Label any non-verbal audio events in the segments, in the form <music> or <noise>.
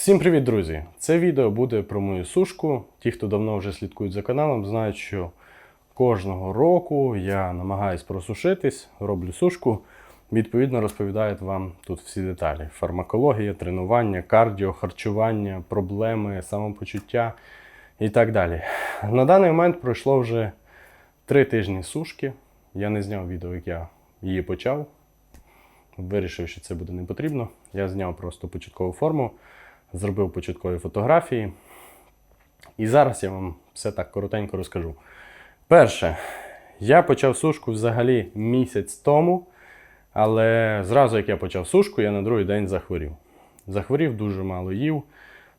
Всім привіт, друзі! Це відео буде про мою сушку. Ті, хто давно вже слідкують за каналом, знають, що кожного року я намагаюсь просушитись, роблю сушку. Відповідно, розповідаю вам тут всі деталі: фармакологія, тренування, кардіо, харчування, проблеми, самопочуття і так далі. На даний момент пройшло вже три тижні сушки. Я не зняв відео, як я її почав. Вирішив, що це буде не потрібно. Я зняв просто початкову форму, зробив початкові фотографії. І зараз я вам все так коротенько розкажу. Перше, я почав сушку взагалі місяць тому, але зразу як я почав сушку, я на другий день захворів. Захворів, дуже мало їв.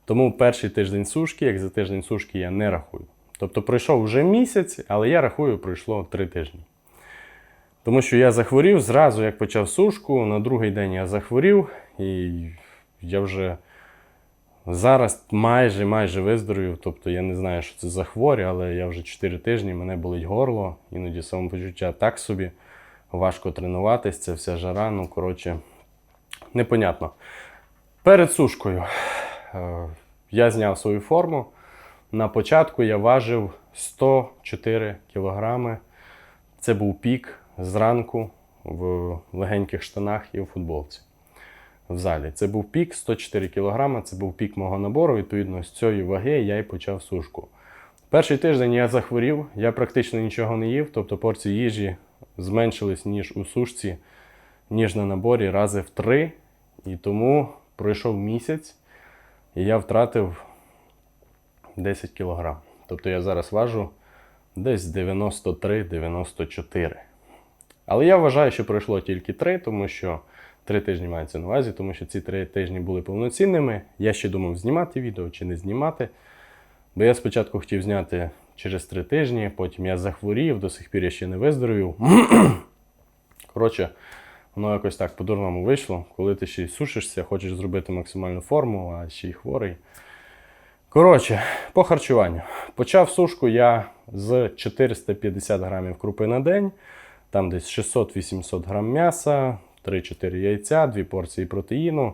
Тому перший тиждень сушки, як за тиждень сушки, я не рахую. Тобто пройшов вже місяць, але я рахую, пройшло три тижні. Тому що я захворів зразу, як почав сушку, на другий день я захворів, і я вже зараз майже майже виздоровів. Тобто я не знаю, що це за хворі, але я вже 4 тижні, мене болить горло, іноді самопочуття так собі. Важко тренуватись, це вся жара, ну коротше, непонятно. Перед сушкою е, я зняв свою форму. На початку я важив 104 кілограми. Це був пік зранку в легеньких штанах і в футболці в залі. Це був пік 104 кг, це був пік мого набору. Відповідно, з цієї ваги я й почав сушку. Перший тиждень я захворів, я практично нічого не їв, тобто порції їжі зменшились ніж у сушці, ніж на наборі рази в три. І тому пройшов місяць, і я втратив 10 кг. Тобто я зараз важу десь 93-94. Але я вважаю, що пройшло тільки 3, тому що 3 тижні мається на увазі, тому що ці 3 тижні були повноцінними. Я ще думав, знімати відео чи не знімати. Бо я спочатку хотів зняти через 3 тижні, потім я захворів, до сих пір я ще не виздоровів. <clears throat> Коротше, воно якось так по-дурному вийшло. Коли ти ще й сушишся, хочеш зробити максимальну форму, а ще й хворий. Коротше, по харчуванню. Почав сушку я з 450 грамів крупи на день, там десь 600-800 грам м'яса, 3-4 яйця, 2 порції протеїну,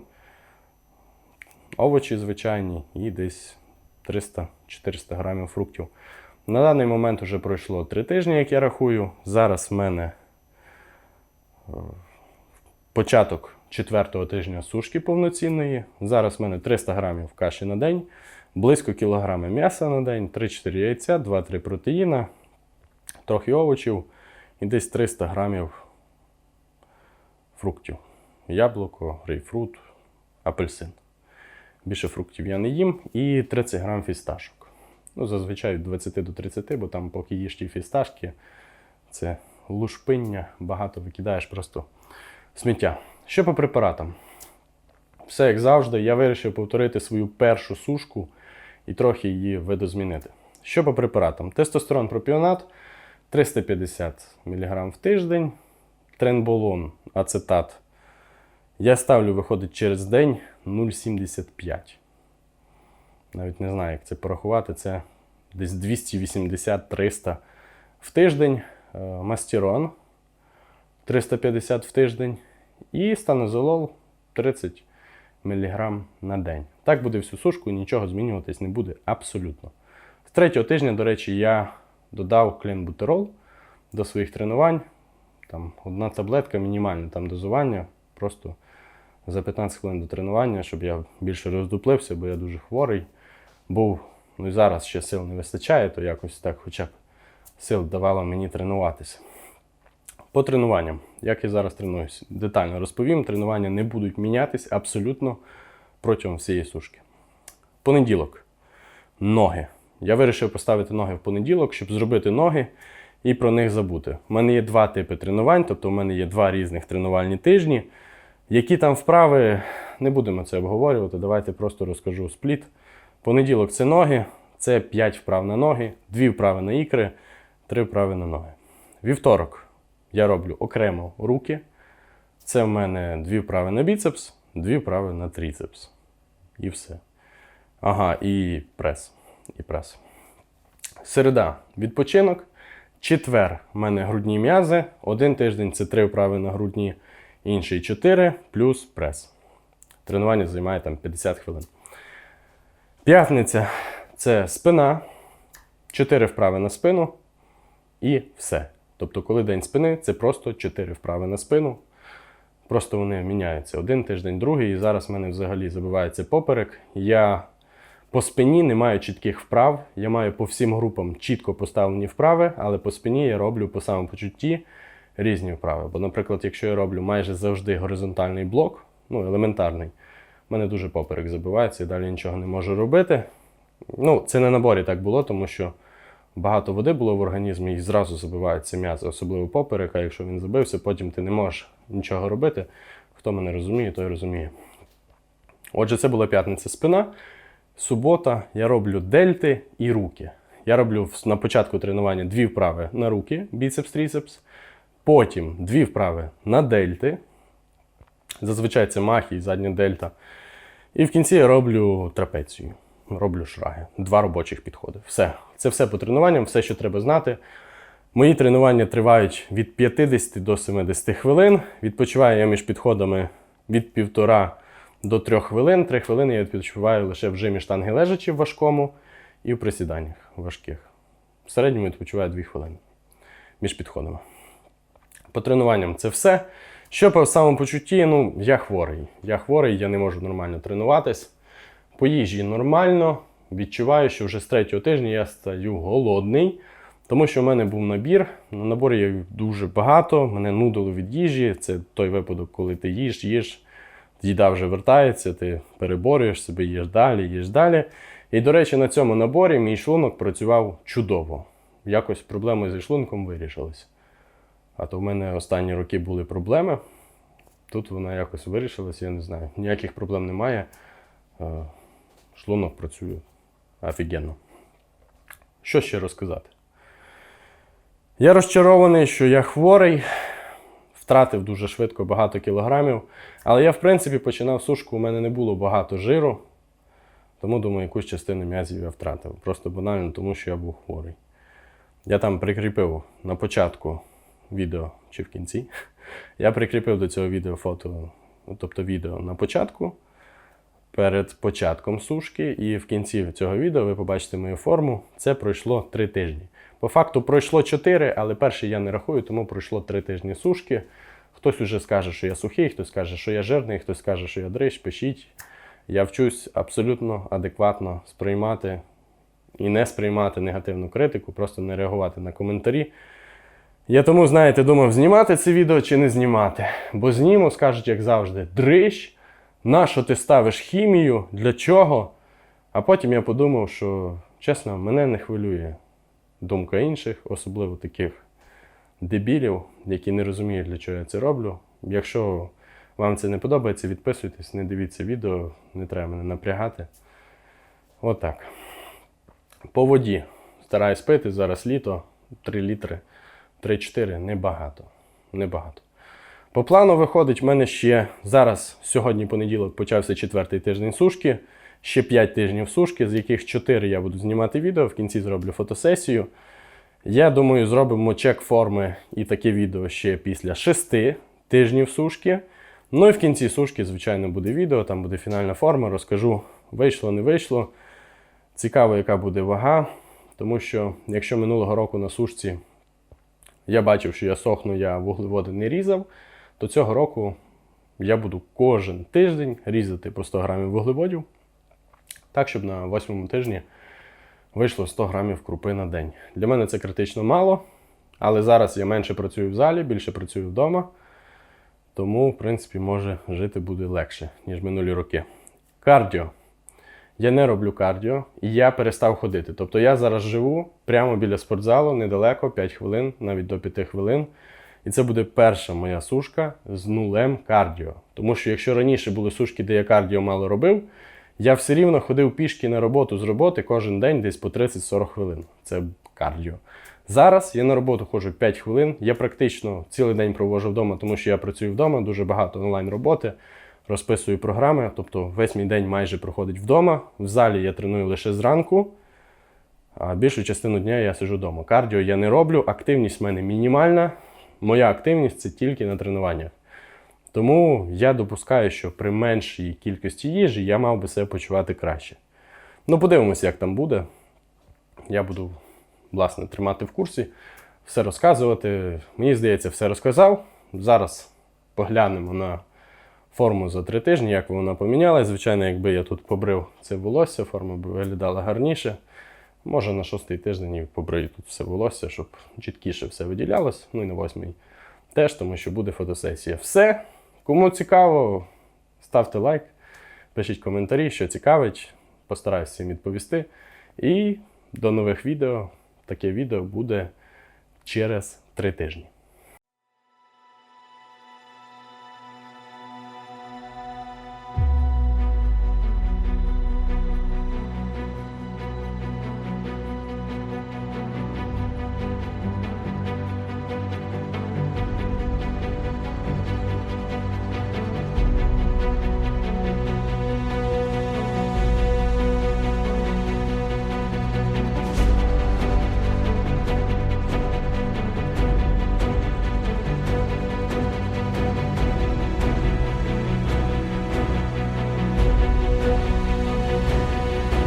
овочі звичайні і десь 300-400 грамів фруктів. На даний момент вже пройшло 3 тижні, як я рахую. Зараз в мене е, початок 4 тижня сушки повноцінної. Зараз в мене 300 грамів каші на день, близько кілограми м'яса на день, 3-4 яйця, 2-3 протеїна, трохи овочів і десь 300 грамів фруктів. Яблуко, грейпфрут, апельсин. Більше фруктів я не їм. І 30 грам фісташок. Ну, зазвичай від 20 до 30, бо там, поки їш ті фісташки, це лушпиння, багато викидаєш просто сміття. Що по препаратам? Все як завжди, я вирішив повторити свою першу сушку і трохи її видозмінити. Що по препаратам? Тестостерон пропіонат 350 мг в тиждень, тренболон, ацетат. Я ставлю, виходить через день 0,75. Навіть не знаю, як це порахувати. Це десь 280-300 в тиждень. Е, Мастірон 350 в тиждень. І станозолол 30 мг на день. Так буде всю сушку, нічого змінюватись не буде абсолютно. З третього тижня, до речі, я додав клінбутерол до своїх тренувань. Там одна таблетка, мінімальне там дозування. Просто за 15 хвилин до тренування, щоб я більше роздуплився, бо я дуже хворий. Був, ну і зараз ще сил не вистачає, то якось так хоча б сил давало мені тренуватися. По тренуванням, як я зараз тренуюся, детально розповім. Тренування не будуть мінятись абсолютно протягом всієї сушки. Понеділок. Ноги. Я вирішив поставити ноги в понеділок, щоб зробити ноги і про них забути. У мене є два типи тренувань, тобто у мене є два різних тренувальні тижні. Які там вправи, не будемо це обговорювати. Давайте просто розкажу спліт. Понеділок це ноги, це 5 вправ на ноги, 2 вправи на ікри, 3 вправи на ноги. Вівторок я роблю окремо руки. Це в мене 2 вправи на біцепс, 2 вправи на тріцепс. І все. Ага, і прес. І прес. Середа відпочинок. Четвер в мене грудні м'язи. Один тиждень це 3 вправи на грудні, інший 4 плюс прес. Тренування займає там 50 хвилин. П'ятниця це спина, 4 вправи на спину і все. Тобто, коли день спини, це просто 4 вправи на спину. Просто вони міняються один тиждень, другий. І зараз в мене взагалі забивається поперек. Я по спині не маю чітких вправ. Я маю по всім групам чітко поставлені вправи, але по спині я роблю по самопочутті різні вправи. Бо, наприклад, якщо я роблю майже завжди горизонтальний блок, ну елементарний, в мене дуже поперек забивається і далі нічого не можу робити. Ну, це на наборі так було, тому що багато води було в організмі і зразу забивається м'ясо, особливо поперек, а якщо він забився, потім ти не можеш нічого робити. Хто мене розуміє, той розуміє. Отже, це була п'ятниця спина. Субота я роблю дельти і руки. Я роблю на початку тренування дві вправи на руки, біцепс-тріцепс. Потім дві вправи на дельти. Зазвичай це махи і задня дельта. І в кінці я роблю трапецію. Роблю шраги. Два робочих підходи. Все. Це все по тренуванням, все, що треба знати. Мої тренування тривають від 50 до 70 хвилин. Відпочиваю я між підходами від 1,5 до 3 хвилин. 3 хвилини я відпочиваю лише в жимі штанги лежачі в важкому і в присіданнях важких. В середньому відпочиваю 2 хвилини між підходами. По тренуванням це все. Що по самопочутті, ну, я хворий. Я хворий, я не можу нормально тренуватись. По їжі нормально. Відчуваю, що вже з третього тижня я стаю голодний, тому що в мене був набір. На наборі є дуже багато, мене нудило від їжі. Це той випадок, коли ти їш, їш, їда вже вертається, ти переборюєш себе, їш далі, їш далі. І, до речі, на цьому наборі мій шлунок працював чудово. Якось проблеми зі шлунком вирішились. А то в мене останні роки були проблеми. Тут вона якось вирішилась, я не знаю. Ніяких проблем немає. Шлунок працює офігенно. Що ще розказати? Я розчарований, що я хворий, втратив дуже швидко багато кілограмів. Але я, в принципі, починав сушку, у мене не було багато жиру. Тому, думаю, якусь частину м'язів я втратив. Просто банально, тому що я був хворий. Я там прикріпив на початку відео чи в кінці. <laughs> Я прикріпив до цього відео фото, ну, тобто відео на початку, перед початком сушки, і в кінці цього відео ви побачите мою форму. Це пройшло 3 тижні. По факту пройшло 4, але перший я не рахую, тому пройшло 3 тижні сушки. Хтось уже скаже, що я сухий, хтось скаже, що я жирний, хтось скаже, що я дрищ, пишіть. Я вчусь абсолютно адекватно сприймати і не сприймати негативну критику, просто не реагувати на коментарі. Я тому, знаєте, думав, знімати це відео чи не знімати. Бо зніму, скажуть, як завжди, дрищ, на що ти ставиш хімію, для чого? А потім я подумав, що чесно, мене не хвилює думка інших, особливо таких дебілів, які не розуміють, для чого я це роблю. Якщо вам це не подобається, відписуйтесь, не дивіться відео, не треба мене напрягати. Отак. По воді. Стараюсь пити, зараз літо, 3 літри, 3-4, небагато. Небагато. По плану виходить, в мене ще зараз, сьогодні понеділок, почався четвертий тиждень сушки. Ще 5 тижнів сушки, з яких 4 я буду знімати відео, в кінці зроблю фотосесію. Я думаю, зробимо чек форми і таке відео ще після 6 тижнів сушки. Ну і в кінці сушки, звичайно, буде відео, там буде фінальна форма, розкажу, вийшло, не вийшло. Цікаво, яка буде вага. Тому що якщо минулого року на сушці я бачив, що я сохну, я вуглеводи не різав, то цього року я буду кожен тиждень різати по 100 грамів вуглеводів, так, щоб на восьмому тижні вийшло 100 грамів крупи на день. Для мене це критично мало, але зараз я менше працюю в залі, більше працюю вдома. Тому, в принципі, може жити буде легше, ніж минулі роки. Кардіо. Я не роблю кардіо і я перестав ходити. Тобто я зараз живу прямо біля спортзалу, недалеко, 5 хвилин, навіть до 5 хвилин. І це буде перша моя сушка з нулем кардіо. Тому що якщо раніше були сушки, де я кардіо мало робив, я все рівно ходив пішки на роботу з роботи кожен день десь по 30-40 хвилин. Це кардіо. Зараз я на роботу ходжу 5 хвилин. Я практично цілий день проводжу вдома, тому що я працюю вдома, дуже багато онлайн роботи, розписую програми. Тобто весь мій день майже проходить вдома. В залі я треную лише зранку, а більшу частину дня я сиджу вдома. Кардіо я не роблю, активність в мене мінімальна. Моя активність це тільки на тренуваннях. Тому я допускаю, що при меншій кількості їжі я мав би себе почувати краще. Ну, подивимося, як там буде. Я буду, власне, тримати в курсі, все розказувати. Мені здається, все розказав. Зараз поглянемо на форму за три тижні, як вона помінялась. Звичайно, якби я тут побрив це волосся, форма б виглядала гарніше. Може на шостий тиждень побрию тут все волосся, щоб чіткіше все виділялось. Ну і на восьмий теж, тому що буде фотосесія. Все. Кому цікаво, ставте лайк, пишіть коментарі, що цікавить. Постараюсь всім відповісти. І до нових відео. Таке відео буде через три тижні.